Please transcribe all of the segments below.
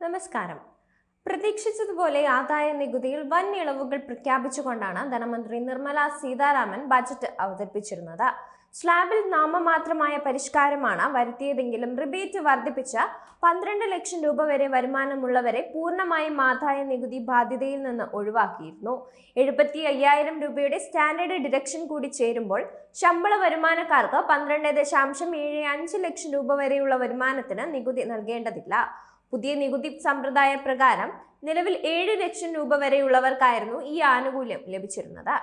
നമസ്കാരം. പ്രതീക്ഷിച്ചതുപോലെ ആദായ നികുതിയിൽ വൻ ഇളവുകൾ പ്രഖ്യാപിച്ചുകൊണ്ടാണ് ധനമന്ത്രി നിർമ്മല സീതാരാമൻ ബജറ്റ് അവതരിപ്പിച്ചിരുന്നത്. സ്ലാബിൽ നാമമാത്രമായ പരിഷ്കാരമാണ് വരുത്തിയതെങ്കിലും റിബേറ്റ് വർദ്ധിപ്പിച്ച പന്ത്രണ്ട് ലക്ഷം രൂപ വരെ വരുമാനമുള്ളവരെ പൂർണമായും ആദായ നികുതി ബാധ്യതയിൽ നിന്ന് ഒഴിവാക്കിയിരുന്നു. എഴുപത്തി അയ്യായിരം രൂപയുടെ സ്റ്റാൻഡേർഡ് ഡിഡക്ഷൻ കൂടി ചേരുമ്പോൾ ശമ്പള വരുമാനക്കാർക്ക് പന്ത്രണ്ട് ദശാംശം ഏഴ് അഞ്ച് ലക്ഷം രൂപ വരെയുള്ള വരുമാനത്തിന് നികുതി നൽകേണ്ടതില്ല. പുതിയ നികുതി സമ്പ്രദായ പ്രകാരം നിലവിൽ ഏഴ് ലക്ഷം രൂപ വരെയുള്ളവർക്കായിരുന്നു ഈ ആനുകൂല്യം ലഭിച്ചിരുന്നത്.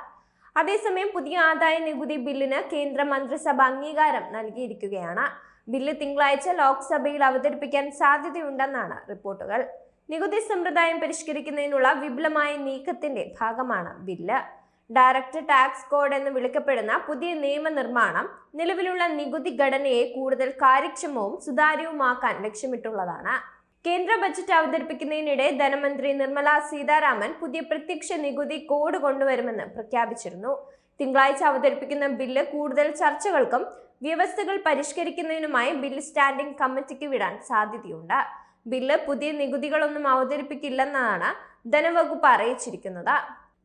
അതേസമയം പുതിയ ആദായ നികുതി ബില്ലിന് കേന്ദ്ര മന്ത്രിസഭ അംഗീകാരം നൽകിയിരിക്കുകയാണ്. ബില്ല് തിങ്കളാഴ്ച ലോക്സഭയിൽ അവതരിപ്പിക്കാൻ സാധ്യതയുണ്ടെന്നാണ് റിപ്പോർട്ടുകൾ. നികുതി സമ്പ്രദായം പരിഷ്കരിക്കുന്നതിനുള്ള വിപുലമായ നീക്കത്തിന്റെ ഭാഗമാണ് ബില്ല്. ഡയറക്ട് ടാക്സ് കോഡ് എന്ന് വിളിക്കപ്പെടുന്ന പുതിയ നിയമനിർമ്മാണം നിലവിലുള്ള നികുതി ഘടനയെ കൂടുതൽ കാര്യക്ഷമവും സുതാര്യവുമാക്കാൻ ലക്ഷ്യമിട്ടുള്ളതാണ്. കേന്ദ്ര ബജറ്റ് അവതരിപ്പിക്കുന്നതിനിടെ ധനമന്ത്രി നിർമ്മല സീതാരാമൻ പുതിയ പ്രത്യക്ഷ നികുതി കോഡ് കൊണ്ടുവരുമെന്ന് പ്രഖ്യാപിച്ചിരുന്നു. തിങ്കളാഴ്ച അവതരിപ്പിക്കുന്ന ബില്ല് കൂടുതൽ ചർച്ചകൾക്കും വ്യവസ്ഥകൾ പരിഷ്കരിക്കുന്നതിനുമായി ബില്ല് സ്റ്റാൻഡിംഗ് കമ്മിറ്റിക്ക് വിടാൻ സാധ്യതയുണ്ട്. ബില്ല് പുതിയ നികുതികളൊന്നും അവതരിപ്പിക്കില്ലെന്നാണ് ധനവകുപ്പ് അറിയിച്ചിരിക്കുന്നത്.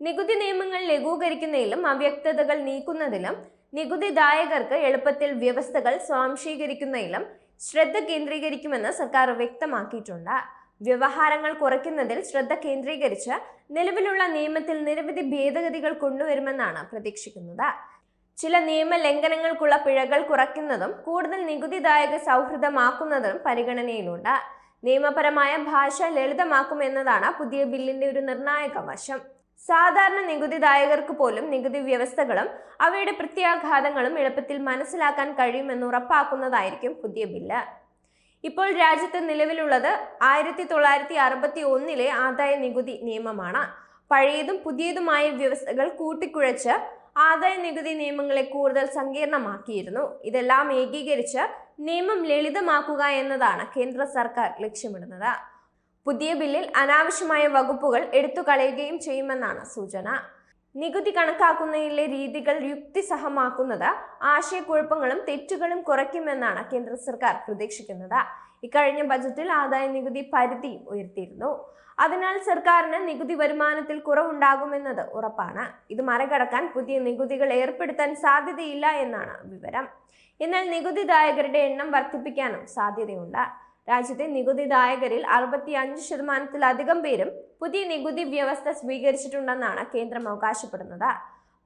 നികുതി നിയമങ്ങൾ ലഘൂകരിക്കുന്നതിലും അവ്യക്തതകൾ നീക്കുന്നതിലും നികുതിദായകർക്ക് എളുപ്പത്തിൽ വ്യവസ്ഥകൾ സ്വാംശീകരിക്കുന്നതിലും ശ്രദ്ധ കേന്ദ്രീകരിക്കുമെന്ന് സർക്കാർ വ്യക്തമാക്കിയിട്ടുണ്ട്. വ്യവഹാരങ്ങൾ കുറയ്ക്കുന്നതിൽ ശ്രദ്ധ കേന്ദ്രീകരിച്ച് നിലവിലുള്ള നിയമത്തിൽ നിരവധി ഭേദഗതികൾ കൊണ്ടുവരുമെന്നാണ് പ്രതീക്ഷിക്കുന്നത്. ചില നിയമ ലംഘനങ്ങൾക്കുള്ള പിഴകൾ കുറയ്ക്കുന്നതും കൂടുതൽ നികുതിദായക സൗഹൃദമാക്കുന്നതും പരിഗണനയിലുണ്ട്. നിയമപരമായ ഭാഷ ലളിതമാക്കുമെന്നതാണ് പുതിയ ബില്ലിന്റെ ഒരു നിർണായക വശം. സാധാരണ നികുതിദായകർക്ക് പോലും നികുതി വ്യവസ്ഥകളും അവയുടെ പ്രത്യാഘാതങ്ങളും എളുപ്പത്തിൽ മനസ്സിലാക്കാൻ കഴിയുമെന്ന് ഉറപ്പാക്കുന്നതായിരിക്കും പുതിയ ബില്ല്. ഇപ്പോൾ രാജ്യത്ത് നിലവിലുള്ളത് ആയിരത്തി തൊള്ളായിരത്തി അറുപത്തി ഒന്നിലെ ആദായ നികുതി നിയമമാണ്. പഴയതും പുതിയതുമായ വ്യവസ്ഥകൾ കൂട്ടിക്കുഴച്ച് ആദായ നികുതി നിയമങ്ങളെ കൂടുതൽ സങ്കീർണമാക്കിയിരുന്നു. ഇതെല്ലാം ഏകീകരിച്ച് നിയമം ലളിതമാക്കുക എന്നതാണ് കേന്ദ്ര സർക്കാർ ലക്ഷ്യമിടുന്നത്. പുതിയ ബില്ലിൽ അനാവശ്യമായ വകുപ്പുകൾ എടുത്തു കളയുകയും ചെയ്യുമെന്നാണ് സൂചന. നികുതി കണക്കാക്കുന്നതിലെ രീതികൾ യുക്തിസഹമാക്കുന്നത് ആശയക്കുഴപ്പങ്ങളും തെറ്റുകളും കുറയ്ക്കുമെന്നാണ് കേന്ദ്ര സർക്കാർ പ്രതീക്ഷിക്കുന്നത്. ഇക്കഴിഞ്ഞ ബജറ്റിൽ ആദായ നികുതി പരിധി ഉയർത്തിയിരുന്നു. അതിനാൽ സർക്കാരിന് നികുതി വരുമാനത്തിൽ കുറവുണ്ടാകുമെന്നത് ഉറപ്പാണ്. ഇത് മറികടക്കാൻ പുതിയ നികുതികൾ ഏർപ്പെടുത്താൻ സാധ്യതയില്ല എന്നാണ് വിവരം. എന്നാൽ നികുതിദായകരുടെ എണ്ണം വർദ്ധിപ്പിക്കാനും സാധ്യതയുണ്ട്. രാജ്യത്തെ നികുതിദായകരിൽ അറുപത്തി അഞ്ച് ശതമാനത്തിലധികം പേരും പുതിയ നികുതി വ്യവസ്ഥ സ്വീകരിച്ചിട്ടുണ്ടെന്നാണ് കേന്ദ്രം അവകാശപ്പെടുന്നത്.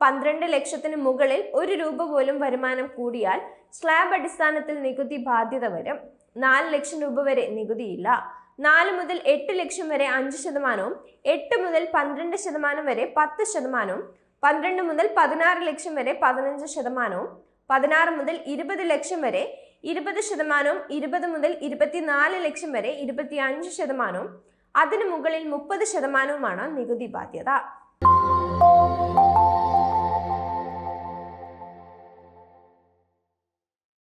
പന്ത്രണ്ട് ലക്ഷത്തിന് മുകളിൽ ഒരു രൂപ പോലും വരുമാനം കൂടിയാൽ സ്ലാബ് അടിസ്ഥാനത്തിൽ നികുതി ബാധ്യത വരും. നാല് ലക്ഷം രൂപ വരെ നികുതിയില്ല. നാല് മുതൽ എട്ട് ലക്ഷം വരെ അഞ്ച് ശതമാനവും എട്ട് മുതൽ പന്ത്രണ്ട് ശതമാനം വരെ പത്ത് ശതമാനവും പന്ത്രണ്ട് മുതൽ പതിനാറ് ലക്ഷം വരെ പതിനഞ്ച് ശതമാനവും പതിനാറ് മുതൽ ഇരുപത് ലക്ഷം വരെ ഇരുപത് ശതമാനവും ഇരുപത് മുതൽ ഇരുപത്തിനാല് ലക്ഷം വരെ ഇരുപത്തി അഞ്ച് ശതമാനവും അതിനു മുകളിൽ മുപ്പത് ശതമാനവുമാണ് നികുതി ബാധ്യത.